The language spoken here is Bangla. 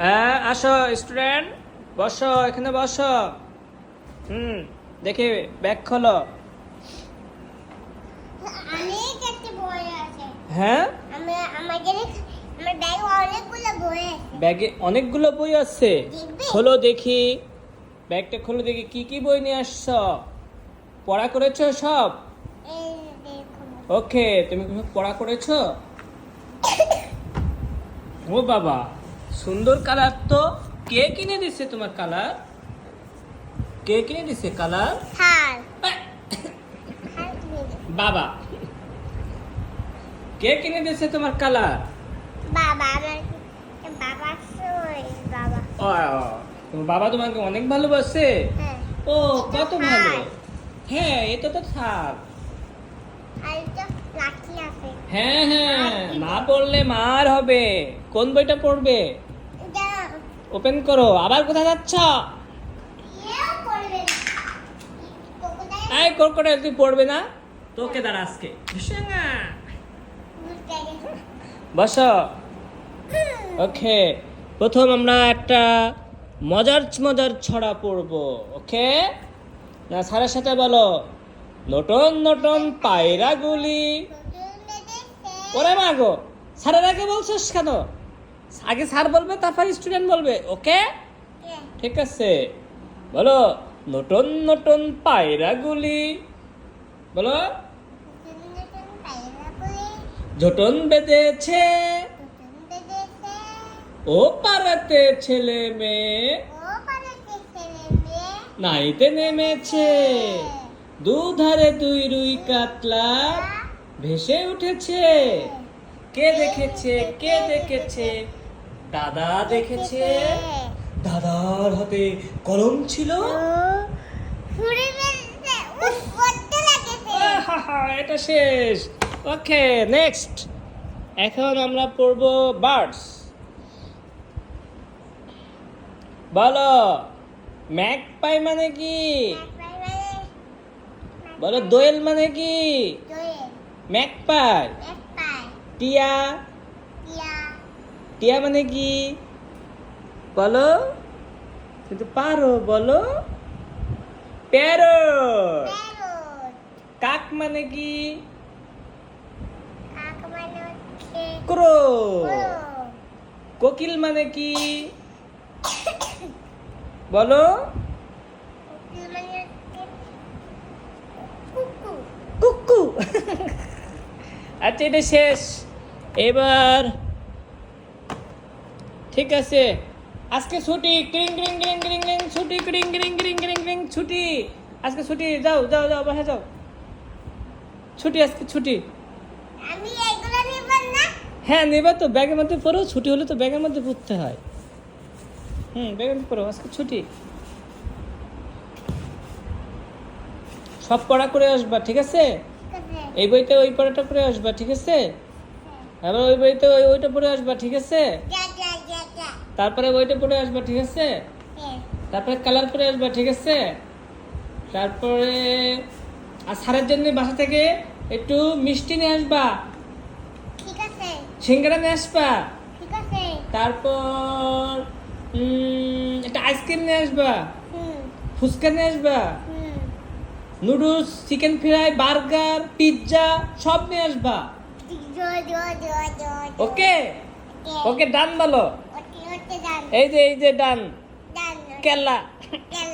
হ্যাঁ আসো স্টুডেন্ট বসো এখানে বসো। হুম দেখি ব্যাগ খোলো। হ্যাঁ? ব্যাগে অনেকগুলো বই আছে? খোলো দেখি। ব্যাগটা খোলো দেখি কি কি বই নিয়ে আসছো? পড়া করেছ সব? ওকে তুমি কি পড়া করেছ? ও বাবা। সুন্দর কালার তো কে কিনে দিছে তোমার কালার? কে কিনে দিছে কালার। বাবা। কে কিনে দিছে তোমার কালার? বাবা বাবা তোমার তোমাকে অনেক ভালোবাসে? হ্যাঁ। ও কত ভালো। হ্যাঁ এটা তো থাক হ্যাঁ হ্যাঁ না পড়লে মার হবে। কোন বইটা পড়বে? ওপেন করো। আবার কোথায় যাচ্ছ? কোকোডাইল এই কোরকোটা তুই পড়বে না? তোকে দাঁড়া আজকে। বসো। ওকে প্রথম আমরা একটা মজার মজার ছড়া পড়ব। ওকে? না স্যারের সাথে বলো। নটন নটন পায়রাগুলি ওরে মা গো স্যারের আগে বলছিস কেন? আগে স্যার বলবে তারপর স্টুডেন্ট বলবে ওকে? ঠিক আছে। বলো নটন নটন পায়রাগুলি বলো। জটন বেঁধেছে। ও পাড়াতে ছেলে মেয়ে। নাইতে নেমেছে। দুধারে দুই রুই কাতলা ভেসে উঠেছে। কে দেখেছে? কে দেখেছে? দাদা দেখেছে। দাদার হাতে কলম ছিল। এটা শেষ। Okay next. এখন আমরা পড়ব বার্ডস। বলো ম্যাকপাই মানে কি? বলো দোয়েল মানে কি? ম্যাকপাই টিয়া। টিয়া। মানে কি? বলো। কিন্তু পারো বলো। প্যারট। কাক মানে কি? ক্রো। কোকিল মানে কি? বলো কুকু আচ্ছা এটা শেষ। এবার ঠিক আছে। আজকে ছুটি ক্রিং ক্রিং ক্রিং ক্রিং ক্রিং ছুটি ক্রিং ক্রিং ক্রিং ক্রিং ক্রিং ছুটি। আজকে ছুটি যাও যাও যাও বাসা যাও। ছুটি আজকে ছুটি। আমি এগুলো নিব না। হ্যাঁ নেবে তো ব্যাগের মধ্যে পড়ো ছুটি হলে তো ব্যাগের মধ্যে পড়তে হয়। হুম ব্যাগের মধ্যে পড়ো আজকে ছুটি। সব পড়া করে আসবা ঠিক আছে ঠিক আছে? এই বইতে ওই পড়াটা করে আসবা ঠিক আছে? আবার ওই বইতে ওই ওইটা পড়ে আসবা ঠিক আছে? তারপরে ওইটা পড়ে আসবা ঠিক আছে? হ্যাঁ। তারপরে কালার করে আসবা ঠিক আছে? তারপরে আর স্যারের জন্য বাসা থেকে একটু মিষ্টি নিয়ে আসবা। সিঙ্গারা নিয়ে আসবা। তারপর একটা আইসক্রিম নিয়ে আসবা। ফুচকা নিয়ে আসবা। Noodles chicken fry burger pizza সব নিয়ে আসবা। ওকে? ওকে ডান বলো। এই যে এই যে ডান। ডান কেলা।